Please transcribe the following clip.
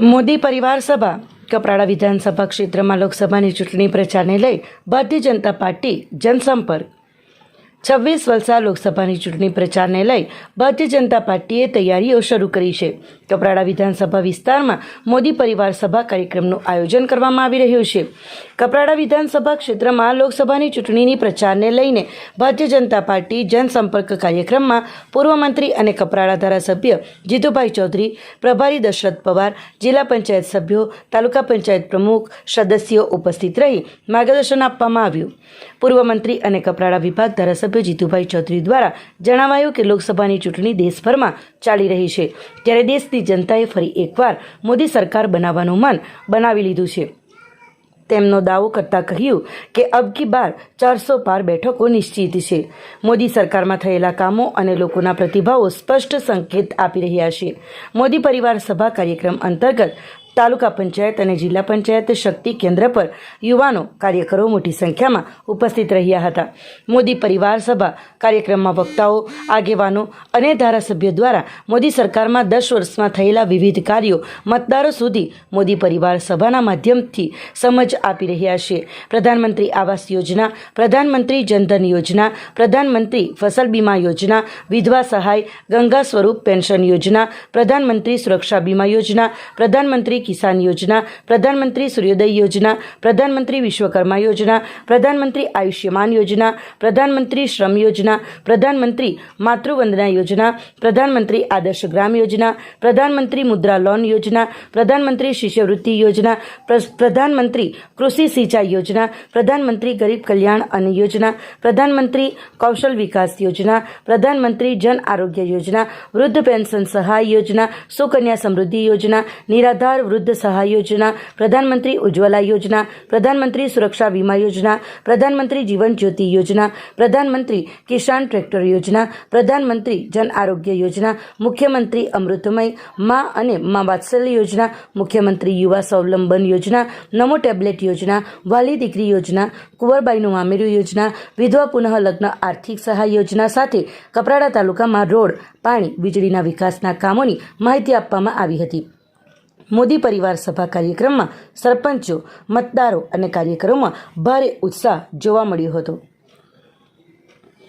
મોદી પરિવાર સભા કપરાડા વિધાનસભા ક્ષેત્રમાં લોકસભાની ચૂંટણી પ્રચારને લઈ ભારતીય જનતા પાર્ટી જનસંપર્ક છવ્વીસ વલસાડ લોકસભાની ચૂંટણી પ્રચારને લઈ ભારતીય જનતા પાર્ટીએ તૈયારીઓ શરૂ કરી છે. કપરાડા વિધાનસભા વિસ્તારમાં મોદી પરિવાર સભા કાર્યક્રમનું આયોજન કરવામાં આવી રહ્યું છે. કપરાડા વિધાનસભા ક્ષેત્રમાં લોકસભાની ચૂંટણીની પ્રચારને લઈને ભારતીય જનતા પાર્ટી જનસંપર્ક કાર્યક્રમમાં પૂર્વ મંત્રી અને કપરાડા ધારાસભ્ય જીતુભાઈ ચૌધરી, પ્રભારી દશરથ પવાર, જિલ્લા પંચાયત સભ્યો, તાલુકા પંચાયત પ્રમુખ, સદસ્યો ઉપસ્થિત રહી માર્ગદર્શન આપવામાં આવ્યું. પૂર્વ મંત્રી અને કપરાડા વિભાગ ધારાસભ્ય જીતુભાઈ ચૌધરી દ્વારા જણાવાયું કે લોકસભાની ચૂંટણી દેશભરમાં ચાલી રહી છે. ત્યારે દેશની જનતાએ ફરી એકવાર મોદી સરકાર બનાવવાનું મન બનાવી લીધું છે. તેમનો દાવો કરતા કહ્યું કે અબકી બાર ચારસો પાર બેઠકો નિશ્ચિત છે. મોદી સરકારમાં થયેલા કામો અને લોકોના પ્રતિભાવો સ્પષ્ટ સંકેત આપી રહ્યા છે. મોદી પરિવાર સભા કાર્યક્રમ અંતર્ગત તાલુકા પંચાયત અને જિલ્લા પંચાયત શક્તિ કેન્દ્ર પર યુવાનો કાર્યકરો મોટી સંખ્યામાં ઉપસ્થિત રહ્યા હતા. મોદી પરિવાર સભા કાર્યક્રમમાં વક્તાઓ, આગેવાનો અને ધારાસભ્યો દ્વારા મોદી સરકારમાં દસ વર્ષમાં થયેલા વિવિધ કાર્યો મતદારો સુધી મોદી પરિવાર સભાના માધ્યમથી સમજ આપી રહ્યા છે. પ્રધાનમંત્રી આવાસ યોજના, પ્રધાનમંત્રી જનધન યોજના, પ્રધાનમંત્રી ફસલ બીમા યોજના, વિધવા સહાય, ગંગા સ્વરૂપ પેન્શન યોજના, પ્રધાનમંત્રી સુરક્ષા બીમા યોજના, પ્રધાનમંત્રી કિસાન યોજના પ્રધાનમંત્રી સૂર્યોદય યોજના પ્રધાનમંત્રી વિશ્વકર્મા યોજના પ્રધાનમંત્રી આયુષ્યમાન યોજના પ્રધાનમંત્રી શ્રમ યોજના પ્રધાનમંત્રી માતૃવંદના યોજના પ્રધાનમંત્રી આદર્શ ગ્રામ યોજના પ્રધાનમંત્રી મુદ્રા લોન યોજના પ્રધાનમંત્રી શિષ્યવૃત્તિ યોજના પ્ર- પ્રધાનમંત્રી કૃષિ સિંચાઈ યોજના પ્રધાનમંત્રી ગરીબ કલ્યાણ અન્ન યોજના પ્રધાનમંત્રી કૌશલ વિકાસ યોજના પ્રધાનમંત્રી જન આરોગ્ય યોજના વૃદ્ધ પેન્શન સહાય યોજના સુકન્યા સમૃદ્ધિ યોજના નિરાધાર વૃદ્ધ સહાય યોજના, પ્રધાનમંત્રી ઉજ્જવલા યોજના, પ્રધાનમંત્રી સુરક્ષા વીમા યોજના, પ્રધાનમંત્રી જીવન જ્યોતિ યોજના, પ્રધાનમંત્રી કિસાન ટ્રેક્ટર યોજના, પ્રધાનમંત્રી જન આરોગ્ય યોજના, મુખ્યમંત્રી અમૃતમય, મા અને મા વાત્સલ્ય યોજના, મુખ્યમંત્રી યુવા સ્વાવલંબન યોજના, નમો ટેબ્લેટ યોજના, વાલી દીકરી યોજના, કુંવરબાઈનું મામેરું યોજના, વિધવા પુનઃ લગ્ન આર્થિક સહાય યોજના સાથે કપરાડા તાલુકામાં રોડ, પાણી, વીજળીના વિકાસના કામોની માહિતી આપવામાં આવી હતી. મોદી પરિવાર સભા કાર્યક્રમમાં સરપંચો મતદારો અને કાર્યકરોમાં ભારે ઉત્સાહ જોવા મળ્યો હતો.